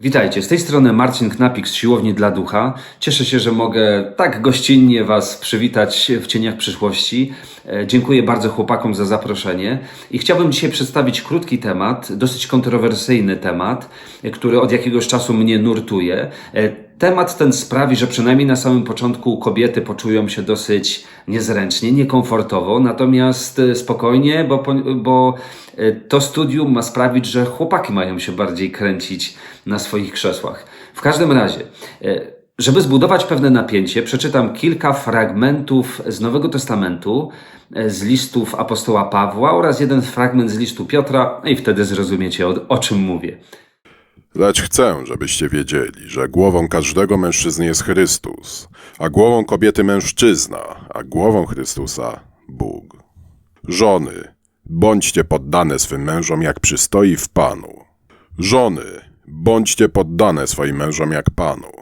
Witajcie, z tej strony Marcin Knapik z Siłowni dla Ducha. Cieszę się, że mogę tak gościnnie Was przywitać w cieniach przyszłości. E, Dziękuję bardzo chłopakom za zaproszenie i chciałbym dzisiaj przedstawić krótki temat, dosyć kontrowersyjny temat, e, który od jakiegoś czasu mnie nurtuje. E, Temat ten sprawi, że przynajmniej na samym początku kobiety poczują się dosyć niezręcznie, niekomfortowo, natomiast spokojnie, bo, bo to studium ma sprawić, że chłopaki mają się bardziej kręcić na swoich krzesłach. W każdym razie, e, żeby zbudować pewne napięcie, przeczytam kilka fragmentów z Nowego Testamentu, e, z listów apostoła Pawła oraz jeden fragment z listu Piotra, i wtedy zrozumiecie o, o czym mówię. Lecz chcę, żebyście wiedzieli, że głową każdego mężczyzny jest Chrystus, a głową kobiety mężczyzna, a głową Chrystusa Bóg. Żony, bądźcie poddane swym mężom jak przystoi w Panu. Żony, bądźcie poddane swoim mężom jak Panu,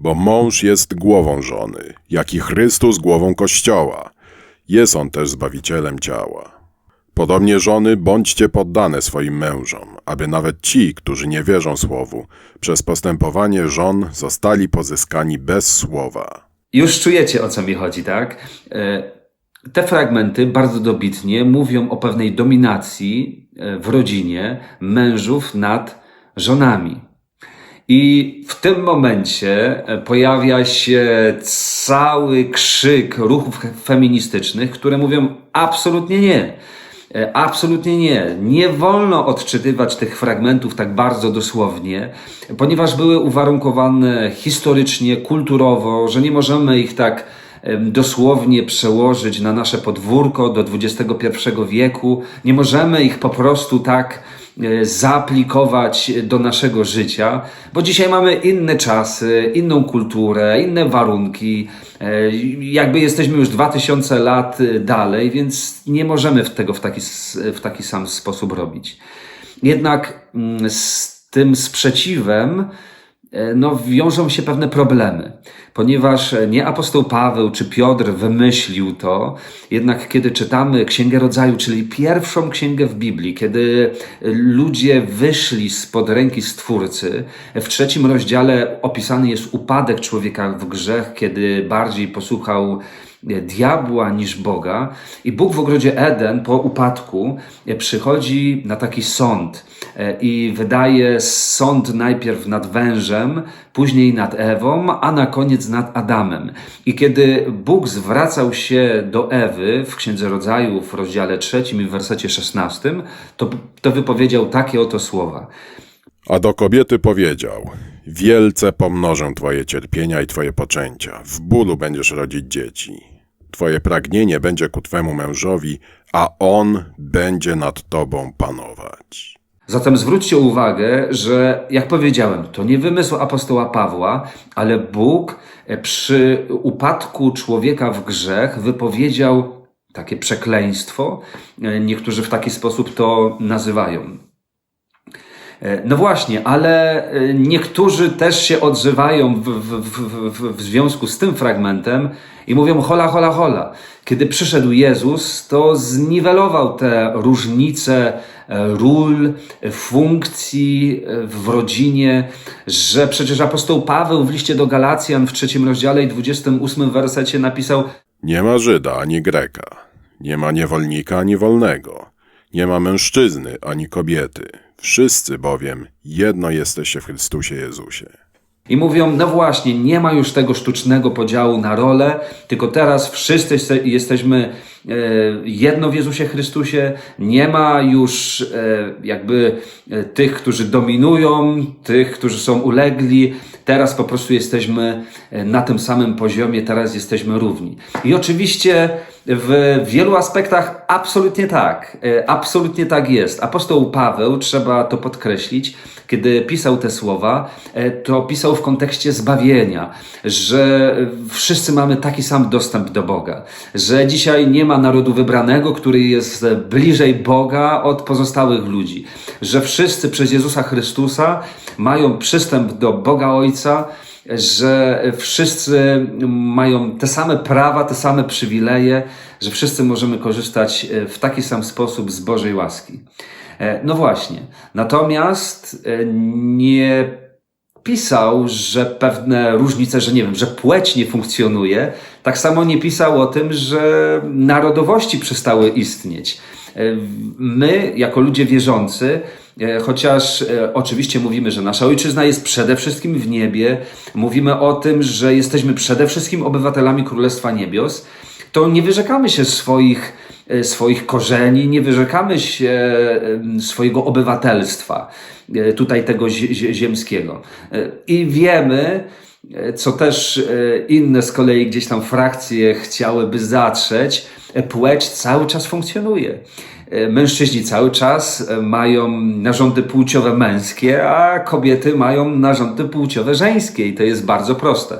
bo mąż jest głową żony, jak i Chrystus głową Kościoła. Jest on też Zbawicielem ciała. Podobnie żony, bądźcie poddane swoim mężom, aby nawet ci, którzy nie wierzą słowu, przez postępowanie żon zostali pozyskani bez słowa. Już czujecie o co mi chodzi, tak? Te fragmenty bardzo dobitnie mówią o pewnej dominacji e, w rodzinie mężów nad żonami. I w tym momencie e, pojawia się cały krzyk ruchów feministycznych, które mówią absolutnie nie. E, Absolutnie nie. Nie wolno odczytywać tych fragmentów tak bardzo dosłownie, ponieważ były uwarunkowane historycznie, kulturowo, że nie możemy ich tak dosłownie przełożyć na nasze podwórko do XXI wieku. Nie możemy ich po prostu tak e, zaaplikować do naszego życia, bo dzisiaj mamy inne czasy, inną kulturę, inne warunki. E, Jakby jesteśmy już 2000 lat e, dalej, więc nie możemy tego w taki, w taki sam sposób robić. Jednak mm, z tym sprzeciwem no, wiążą się pewne problemy, ponieważ e, nie apostoł Paweł czy Piotr wymyślił to, jednak kiedy czytamy Księgę Rodzaju, czyli pierwszą księgę w Biblii, kiedy e, ludzie wyszli spod ręki Stwórcy, w trzecim rozdziale opisany jest upadek człowieka w grzech, kiedy bardziej posłuchał e, diabła niż Boga. I Bóg w ogrodzie Eden po upadku e, przychodzi na taki sąd e, i wydaje sąd najpierw nad wężem, później nad Ewą, a na koniec nad Adamem. I kiedy Bóg zwracał się do Ewy w Księdze Rodzaju w rozdziale trzecim i w wersecie szesnastym, to, to wypowiedział takie oto słowa. A do kobiety powiedział: Wielce pomnożę twoje cierpienia i twoje poczęcia, w bólu będziesz rodzić dzieci. Twoje pragnienie będzie ku twemu mężowi, a on będzie nad tobą panować. Zatem zwróćcie uwagę, że jak powiedziałem, to nie wymysł apostoła Pawła, ale Bóg e, przy upadku człowieka w grzech wypowiedział takie przekleństwo. E, Niektórzy w taki sposób to nazywają. E, No właśnie, ale e, niektórzy też się odzywają w, w, w, w, związku z tym fragmentem i mówią hola, hola, hola. Kiedy przyszedł Jezus, to zniwelował te różnice e, ról, funkcji w rodzinie, że przecież apostoł Paweł w liście do Galacjan w trzecim rozdziale i 28 wersecie napisał Nie ma Żyda ani Greka, nie ma niewolnika ani wolnego, nie ma mężczyzny ani kobiety. Wszyscy bowiem jedno jesteście w Chrystusie Jezusie. I mówią, no właśnie, nie ma już tego sztucznego podziału na role, tylko teraz wszyscy jeste- jesteśmy jedno w Jezusie Chrystusie. Nie ma już e, jakby e, tych, którzy dominują, tych, którzy są ulegli. Teraz po prostu jesteśmy e, na tym samym poziomie, teraz jesteśmy równi. I oczywiście w wielu aspektach absolutnie tak. E, Absolutnie tak jest. Apostoł Paweł, trzeba to podkreślić, kiedy pisał te słowa, e, to pisał w kontekście zbawienia, że wszyscy mamy taki sam dostęp do Boga, że dzisiaj nie ma narodu wybranego, który jest bliżej Boga od pozostałych ludzi, że wszyscy przez Jezusa Chrystusa mają przystęp do Boga Ojca, że wszyscy mają te same prawa, te same przywileje, że wszyscy możemy korzystać e, w taki sam sposób z Bożej łaski. E, No właśnie. Natomiast e, nie pisał, że pewne różnice, że nie wiem, że płeć nie funkcjonuje, tak samo nie pisał o tym, że narodowości przestały istnieć. E, My, jako ludzie wierzący, e, chociaż e, oczywiście mówimy, że nasza ojczyzna jest przede wszystkim w niebie, mówimy o tym, że jesteśmy przede wszystkim obywatelami Królestwa Niebios, to nie wyrzekamy się swoich, swoich korzeni, nie wyrzekamy się swojego obywatelstwa, tutaj tego zie- zie- ziemskiego. E, I wiemy, e, co też e, inne z kolei gdzieś tam frakcje chciałyby zatrzeć, e, płeć cały czas funkcjonuje. E, Mężczyźni cały czas e, mają narządy płciowe męskie, a kobiety mają narządy płciowe żeńskie i to jest bardzo proste.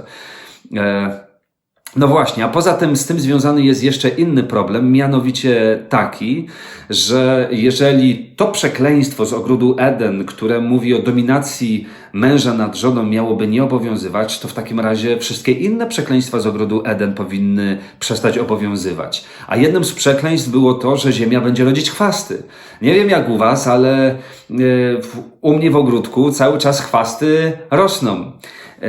No właśnie, a poza tym z tym związany jest jeszcze inny problem, mianowicie taki, że jeżeli to przekleństwo z ogrodu Eden, które mówi o dominacji męża nad żoną, miałoby nie obowiązywać, to w takim razie wszystkie inne przekleństwa z ogrodu Eden powinny przestać obowiązywać. A jednym z przekleństw było to, że ziemia będzie rodzić chwasty. Nie wiem jak u was, ale e, u mnie w ogródku cały czas chwasty rosną. E,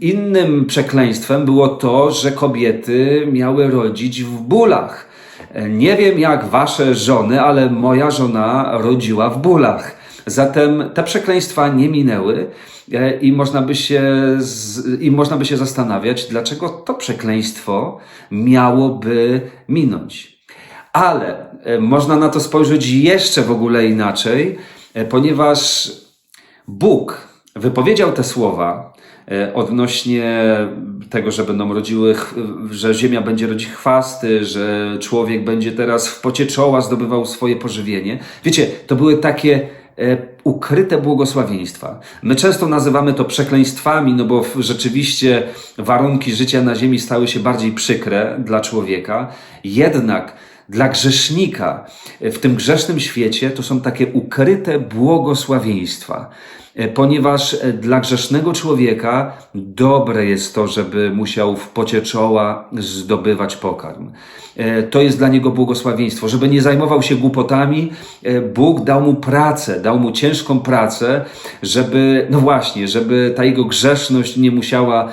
Innym przekleństwem było to, że kobiety miały rodzić w bólach. E, Nie wiem jak wasze żony, ale moja żona rodziła w bólach. Zatem te przekleństwa nie minęły e, i można by się, i można by się zastanawiać, dlaczego to przekleństwo miałoby minąć. Ale można na to spojrzeć jeszcze w ogóle inaczej, ponieważ Bóg wypowiedział te słowa odnośnie tego, że będą rodziły, że ziemia będzie rodzić chwasty, że człowiek będzie teraz w pocie czoła zdobywał swoje pożywienie. Wiecie, to były takie e, ukryte błogosławieństwa. My często nazywamy to przekleństwami, no bo rzeczywiście warunki życia na ziemi stały się bardziej przykre dla człowieka. Jednak dla grzesznika w tym grzesznym świecie to są takie ukryte błogosławieństwa. E, Ponieważ e, dla grzesznego człowieka dobre jest to, żeby musiał w pocie czoła zdobywać pokarm. E, To jest dla niego błogosławieństwo. Żeby nie zajmował się głupotami, Bóg dał mu pracę, dał mu ciężką pracę, żeby, no właśnie, żeby ta jego grzeszność nie musiała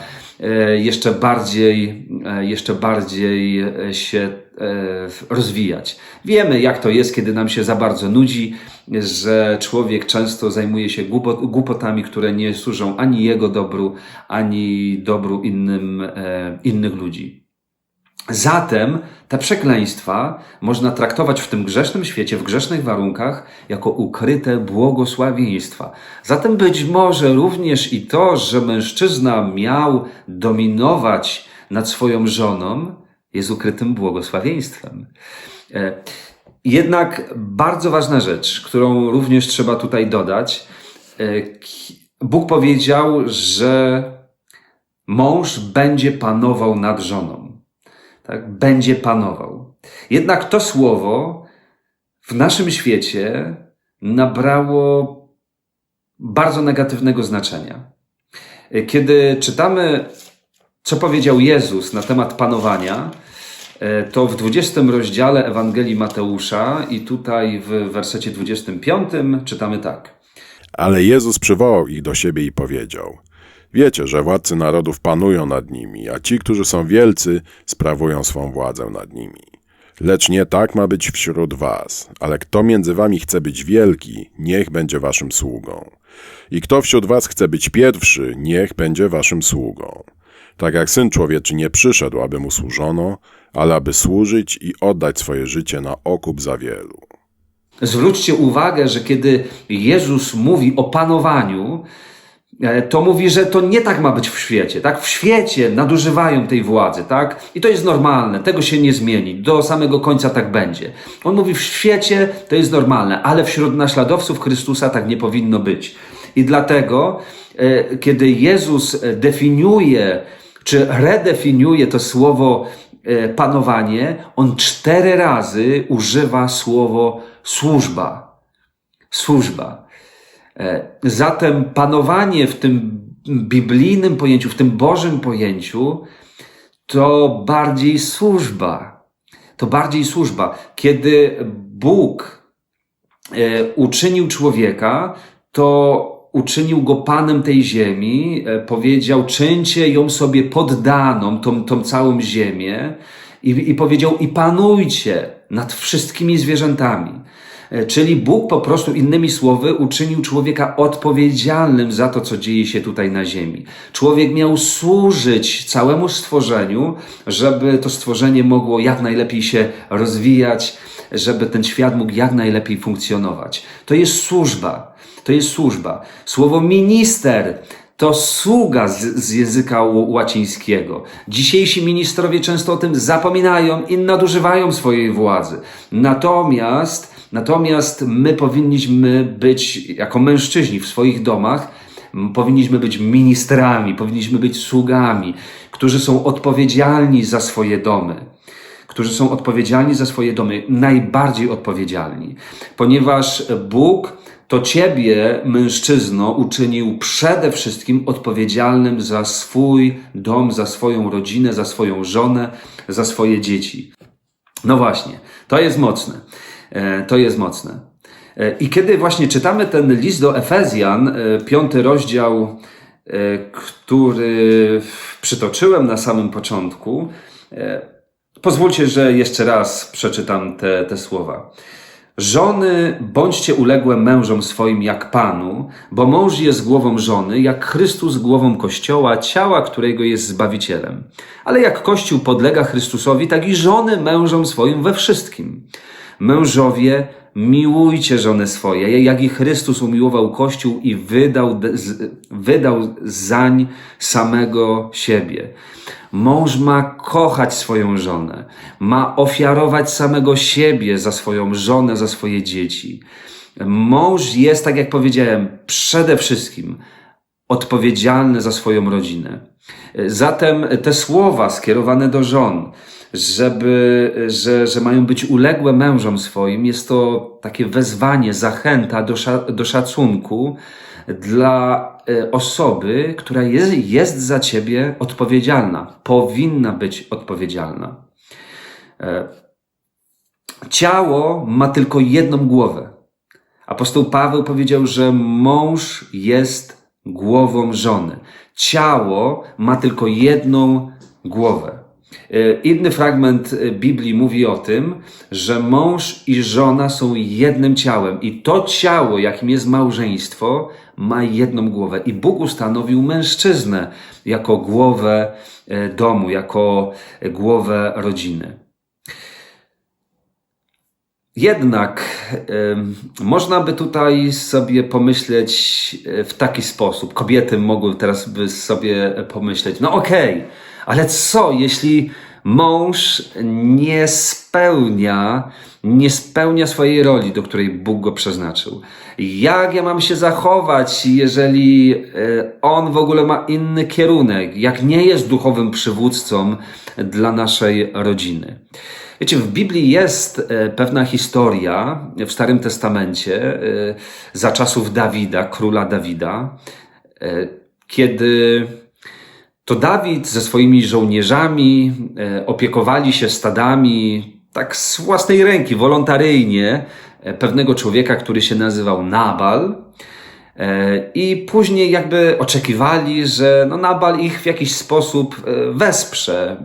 jeszcze bardziej, e, jeszcze bardziej e, się e, rozwijać. Wiemy, jak to jest, kiedy nam się za bardzo nudzi, że człowiek często zajmuje się głupot, głupotami, które nie służą ani jego dobru, ani dobru innym, e, innych ludzi. Zatem te przekleństwa można traktować w tym grzesznym świecie, w grzesznych warunkach, jako ukryte błogosławieństwa. Zatem być może również i to, że mężczyzna miał dominować nad swoją żoną, jest ukrytym błogosławieństwem. E, Jednak bardzo ważna rzecz, którą również trzeba tutaj dodać, e, Bóg powiedział, że mąż będzie panował nad żoną tak, będzie panował. Jednak to słowo w naszym świecie nabrało bardzo negatywnego znaczenia. Kiedy czytamy, co powiedział Jezus na temat panowania, e, to w 20 rozdziale Ewangelii Mateusza i tutaj w wersecie 25 czytamy tak. Ale Jezus przywołał ich do siebie i powiedział: Wiecie, że władcy narodów panują nad nimi, a ci, którzy są wielcy, sprawują swą władzę nad nimi. Lecz nie tak ma być wśród was, ale kto między wami chce być wielki, niech będzie waszym sługą. I kto wśród was chce być pierwszy, niech będzie waszym sługą. Tak jak syn człowieczy nie przyszedł, aby mu służono, ale aby służyć i oddać swoje życie na okup za wielu. Zwróćcie uwagę, że kiedy Jezus mówi o panowaniu, to mówi, że to nie tak ma być w świecie, tak? W świecie nadużywają tej władzy, tak? I to jest normalne, tego się nie zmieni, do samego końca tak będzie. On mówi, w świecie to jest normalne, ale wśród naśladowców Chrystusa tak nie powinno być. I dlatego, e, kiedy Jezus e, definiuje, czy redefiniuje to słowo e, panowanie, on cztery razy używa słowo służba. Służba. E, Zatem panowanie w tym biblijnym pojęciu, w tym Bożym pojęciu, to bardziej służba. To bardziej służba. Kiedy Bóg e, uczynił człowieka, to uczynił go panem tej ziemi, e, powiedział, czyńcie ją sobie poddaną, tą, tą całą ziemię i, i powiedział, i panujcie nad wszystkimi zwierzętami. E, Czyli Bóg po prostu, innymi słowy, uczynił człowieka odpowiedzialnym za to, co dzieje się tutaj na ziemi. Człowiek miał służyć całemu stworzeniu, żeby to stworzenie mogło jak najlepiej się rozwijać, żeby ten świat mógł jak najlepiej funkcjonować. To jest służba. To jest służba. Słowo minister to sługa z, z języka łacińskiego. Dzisiejsi ministrowie często o tym zapominają i nadużywają swojej władzy. Natomiast, natomiast my powinniśmy być, jako mężczyźni w swoich domach, powinniśmy być ministrami, powinniśmy być sługami, którzy są odpowiedzialni za swoje domy którzy są odpowiedzialni za swoje domy, najbardziej odpowiedzialni, ponieważ Bóg to ciebie, mężczyzno, uczynił przede wszystkim odpowiedzialnym za swój dom, za swoją rodzinę, za swoją żonę, za swoje dzieci. No właśnie, to jest mocne. E, To jest mocne. E, I kiedy właśnie czytamy ten list do Efezjan, e, piąty rozdział, który przytoczyłem na samym początku, pozwólcie, że jeszcze raz przeczytam te, te słowa. Żony, bądźcie uległe mężom swoim jak Panu, bo mąż jest głową żony, jak Chrystus głową Kościoła, ciała, którego jest Zbawicielem. Ale jak Kościół podlega Chrystusowi, tak i żony mężom swoim we wszystkim. Mężowie, miłujcie żony swoje, jak i Chrystus umiłował Kościół i wydał, wydał zań samego siebie. Mąż ma kochać swoją żonę, ma ofiarować samego siebie za swoją żonę, za swoje dzieci. Mąż jest, tak jak powiedziałem, przede wszystkim odpowiedzialny za swoją rodzinę. Zatem te słowa skierowane do żon, żeby, że, że mają być uległe mężom swoim, jest to takie wezwanie, zachęta do, do szacunku dla e, osoby, która jest, jest za ciebie odpowiedzialna, powinna być odpowiedzialna. E, Ciało ma tylko jedną głowę. Apostoł Paweł powiedział, że mąż jest głową żony. Ciało ma tylko jedną głowę. E, Inny fragment e, Biblii mówi o tym, że mąż i żona są jednym ciałem i to ciało, jakim jest małżeństwo, ma jedną głowę. I Bóg ustanowił mężczyznę jako głowę e, domu, jako głowę rodziny. Jednak można by tutaj sobie pomyśleć w taki sposób. Kobiety mogły teraz by sobie pomyśleć, no okej, ale co jeśli mąż nie spełnia, nie spełnia swojej roli, do której Bóg go przeznaczył? Jak ja mam się zachować, jeżeli e, on w ogóle ma inny kierunek, jak nie jest duchowym przywódcą dla naszej rodziny? Wiecie, w Biblii jest e, pewna historia w Starym Testamencie e, za czasów Dawida, króla Dawida, kiedy to Dawid ze swoimi żołnierzami e, opiekowali się stadami tak z własnej ręki, wolontaryjnie e, pewnego człowieka, który się nazywał Nabal. E, I później jakby oczekiwali, że no Nabal ich w jakiś sposób wesprze,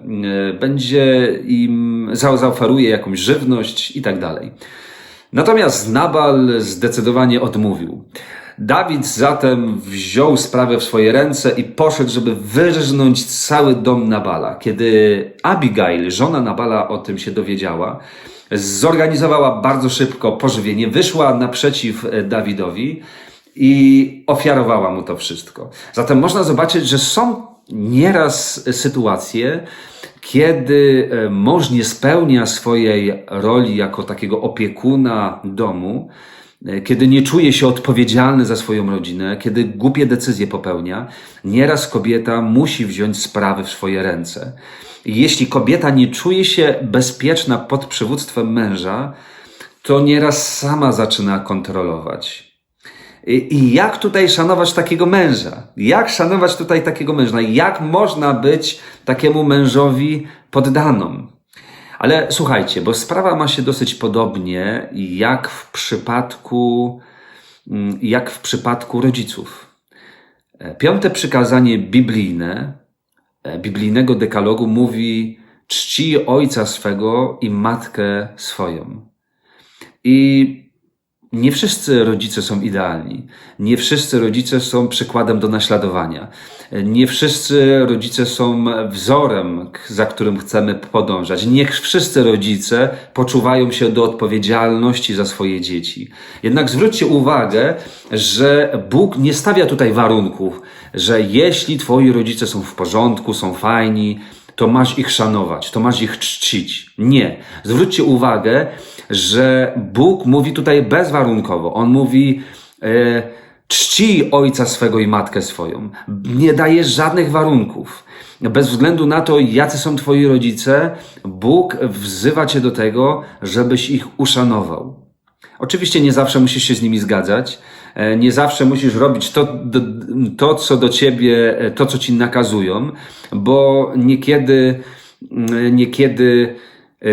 będzie im za- zaoferuje jakąś żywność i tak dalej. Natomiast Nabal zdecydowanie odmówił. Dawid zatem wziął sprawę w swoje ręce i poszedł, żeby wyrżnąć cały dom Nabala. Kiedy Abigail, żona Nabala, o tym się dowiedziała, zorganizowała bardzo szybko pożywienie, wyszła naprzeciw e, Dawidowi i ofiarowała mu to wszystko. Zatem można zobaczyć, że są nieraz sytuacje, kiedy e, mąż nie spełnia swojej roli jako takiego opiekuna domu, kiedy nie czuje się odpowiedzialny za swoją rodzinę, kiedy głupie decyzje popełnia, nieraz kobieta musi wziąć sprawy w swoje ręce. Jeśli kobieta nie czuje się bezpieczna pod przywództwem męża, to nieraz sama zaczyna kontrolować. I, I jak tutaj szanować takiego męża? Jak szanować tutaj takiego męża? Jak można być takiemu mężowi poddaną? Ale słuchajcie, bo sprawa ma się dosyć podobnie jak w przypadku mm, jak w przypadku rodziców. E, Piąte przykazanie biblijne, e, biblijnego dekalogu mówi czci ojca swego i matkę swoją. I nie wszyscy rodzice są idealni. Nie wszyscy rodzice są przykładem do naśladowania. Nie wszyscy rodzice są wzorem, za którym chcemy podążać. Nie wszyscy rodzice poczuwają się do odpowiedzialności za swoje dzieci. Jednak zwróćcie uwagę, że Bóg nie stawia tutaj warunków, że jeśli twoi rodzice są w porządku, są fajni, to masz ich szanować, to masz ich czcić. Nie. Zwróćcie uwagę, że Bóg mówi tutaj bezwarunkowo. On mówi, e, czci ojca swego i matkę swoją. Nie daje żadnych warunków. Bez względu na to, jacy są twoi rodzice, Bóg wzywa cię do tego, żebyś ich uszanował. Oczywiście nie zawsze musisz się z nimi zgadzać, e, nie zawsze musisz robić to, to co do ciebie, e, to, co ci nakazują, bo niekiedy, mm, niekiedy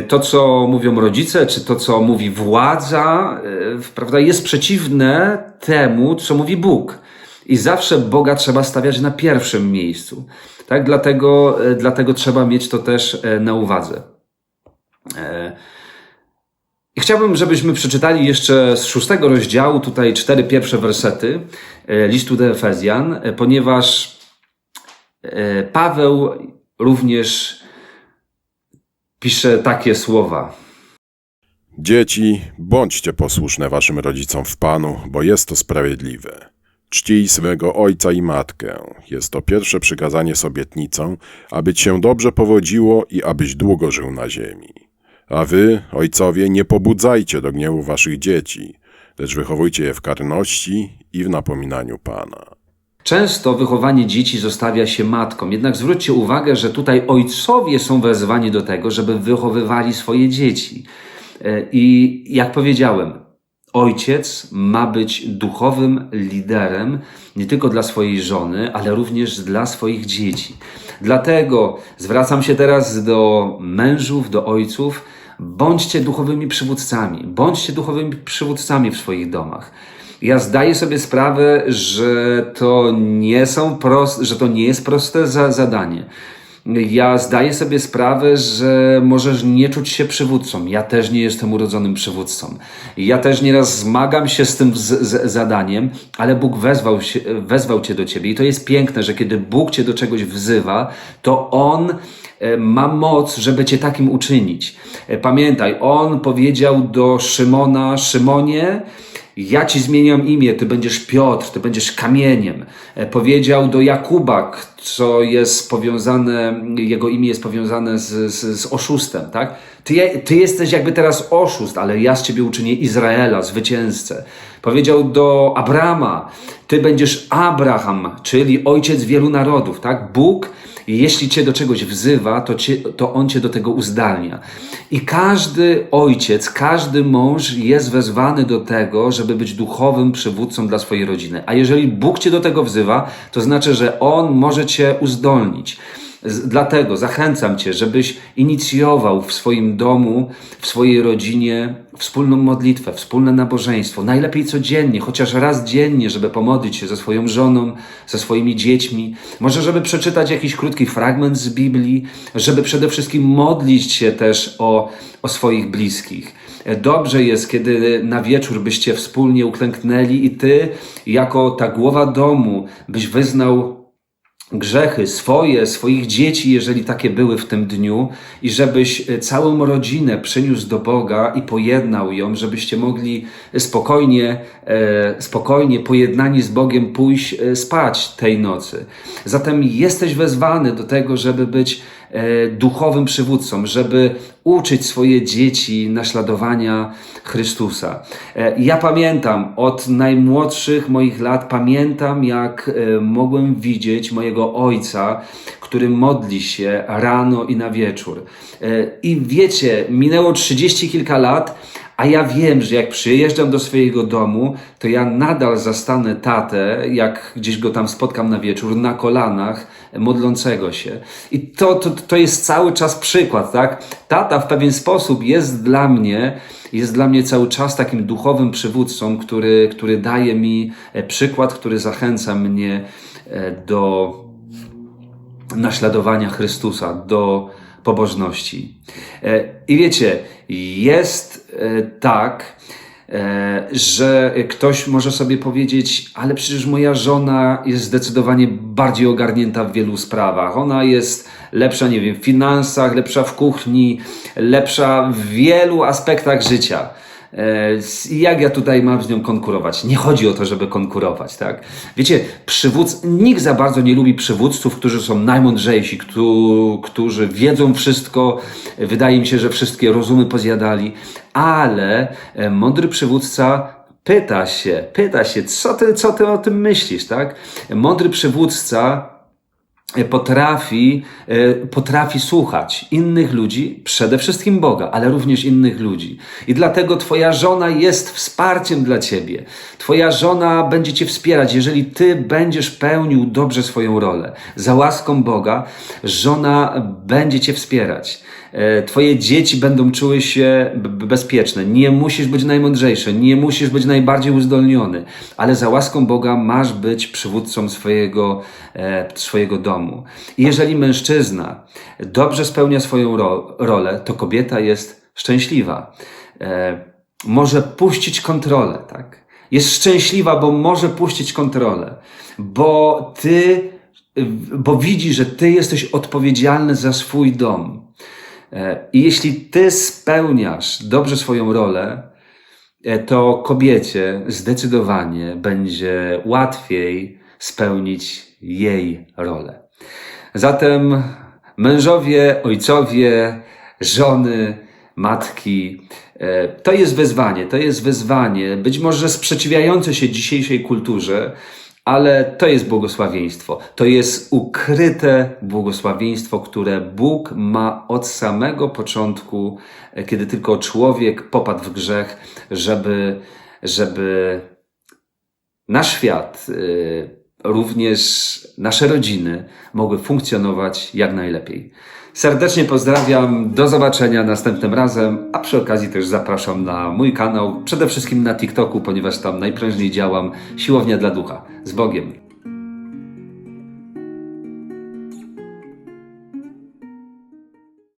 to, co mówią rodzice, czy to, co mówi władza, e, prawda, jest przeciwne temu, co mówi Bóg. I zawsze Boga trzeba stawiać na pierwszym miejscu. Tak? Dlatego, e, dlatego trzeba mieć to też na uwadze. I chciałbym, żebyśmy przeczytali jeszcze z szóstego rozdziału, tutaj cztery pierwsze wersety listu do Efezjan, ponieważ Paweł również pisze takie słowa. Dzieci, bądźcie posłuszne waszym rodzicom w Panu, bo jest to sprawiedliwe. Czcij swego ojca i matkę. Jest to pierwsze przykazanie z obietnicą, aby ci się dobrze powodziło i abyś długo żył na ziemi. A wy, ojcowie, nie pobudzajcie do gniewu waszych dzieci, lecz wychowujcie je w karności i w napominaniu Pana. Często wychowanie dzieci zostawia się matkom, jednak zwróćcie uwagę, że tutaj ojcowie są wezwani do tego, żeby wychowywali swoje dzieci. E, I jak powiedziałem, ojciec ma być duchowym liderem nie tylko dla swojej żony, ale również dla swoich dzieci. Dlatego zwracam się teraz do mężów, do ojców. Bądźcie duchowymi przywódcami, bądźcie duchowymi przywódcami w swoich domach. Ja zdaję sobie sprawę, że to nie są proste, że to nie jest proste za, zadanie. Ja zdaję sobie sprawę, że możesz nie czuć się przywódcą. Ja też nie jestem urodzonym przywódcą. Ja też nieraz zmagam się z tym z, z zadaniem, ale Bóg wezwał, się, wezwał cię do ciebie. I to jest piękne, że kiedy Bóg cię do czegoś wzywa, to On e, ma moc, żeby cię takim uczynić. E, Pamiętaj, On powiedział do Szymona, Szymonie, ja ci zmieniam imię, ty będziesz Piotr, ty będziesz kamieniem. E, Powiedział do Jakuba, co jest powiązane, jego imię jest powiązane z, z, z oszustem, tak? Ty, ty jesteś jakby teraz oszust, ale ja z ciebie uczynię Izraela, zwycięzcę. Powiedział do Abrama, ty będziesz Abraham, czyli ojciec wielu narodów, tak? Bóg jeśli cię do czegoś wzywa, to, cię, to on cię do tego uzdalnia. I każdy ojciec, każdy mąż jest wezwany do tego, żeby być duchowym przywódcą dla swojej rodziny. A jeżeli Bóg cię do tego wzywa, to znaczy, że on może cię uzdolnić. Dlatego zachęcam Cię, żebyś inicjował w swoim domu, w swojej rodzinie wspólną modlitwę, wspólne nabożeństwo. Najlepiej codziennie, chociaż raz dziennie, żeby pomodlić się ze swoją żoną, ze swoimi dziećmi. Może, żeby przeczytać jakiś krótki fragment z Biblii, żeby przede wszystkim modlić się też o, o swoich bliskich. Dobrze jest, kiedy na wieczór byście wspólnie uklęknęli i Ty, jako ta głowa domu, byś wyznał grzechy swoje, swoich dzieci, jeżeli takie były w tym dniu, i żebyś e, całą rodzinę przyniósł do Boga i pojednał ją, żebyście mogli spokojnie, e, spokojnie pojednani z Bogiem pójść e, spać tej nocy. Zatem jesteś wezwany do tego, żeby być duchowym przywódcą, żeby uczyć swoje dzieci naśladowania Chrystusa. E, Ja pamiętam od najmłodszych moich lat, pamiętam jak e, mogłem widzieć mojego ojca, który modli się rano i na wieczór. E, I wiecie, minęło trzydzieści kilka lat, A ja wiem, że jak przyjeżdżam do swojego domu, to ja nadal zastanę tatę, jak gdzieś go tam spotkam na wieczór, na kolanach, modlącego się. I to, to, to jest cały czas przykład, tak? Tata w pewien sposób jest dla mnie, jest dla mnie cały czas takim duchowym przywódcą, który, który daje mi e, przykład, który zachęca mnie e, do naśladowania Chrystusa, do pobożności. E, I wiecie, jest e, tak, e, że ktoś może sobie powiedzieć, ale przecież moja żona jest zdecydowanie bardziej ogarnięta w wielu sprawach. Ona jest lepsza, nie wiem, w finansach, lepsza w kuchni, lepsza w wielu aspektach życia. E, jak ja tutaj mam z nią konkurować? Nie chodzi o to, żeby konkurować, tak? Wiecie, przywódz, nikt za bardzo nie lubi przywódców, którzy są najmądrzejsi, którzy, którzy wiedzą wszystko, wydaje mi się, że wszystkie rozumy pozjadali, ale e, mądry przywódca pyta się, pyta się, co ty, co ty o tym myślisz, tak? Mądry przywódca potrafi, e, potrafi słuchać innych ludzi, przede wszystkim Boga, ale również innych ludzi. I dlatego Twoja żona jest wsparciem dla Ciebie. Twoja żona będzie Cię wspierać, jeżeli Ty będziesz pełnił dobrze swoją rolę. Za łaską Boga, żona będzie Cię wspierać. E, Twoje dzieci będą czuły się bezpieczne. Nie musisz być najmądrzejszy, nie musisz być najbardziej uzdolniony, ale za łaską Boga masz być przywódcą swojego, e, swojego domu. I jeżeli mężczyzna dobrze spełnia swoją ro- rolę, to kobieta jest szczęśliwa. E, może puścić kontrolę, tak? Jest szczęśliwa, bo może puścić kontrolę, bo ty, bo widzi, że ty jesteś odpowiedzialny za swój dom. E, I jeśli ty spełniasz dobrze swoją rolę, e, to kobiecie zdecydowanie będzie łatwiej spełnić jej rolę. Zatem mężowie, ojcowie, żony, matki, e, to jest wyzwanie, to jest wyzwanie, być może sprzeciwiające się dzisiejszej kulturze, ale to jest błogosławieństwo. To jest ukryte błogosławieństwo, które Bóg ma od samego początku, e, kiedy tylko człowiek popadł w grzech, żeby, żeby nasz świat, y, również nasze rodziny mogły funkcjonować jak najlepiej. Serdecznie pozdrawiam, do zobaczenia następnym razem, a przy okazji też zapraszam na mój kanał, przede wszystkim na TikToku, ponieważ tam najprężniej działam, Siłownia dla Ducha. Z Bogiem.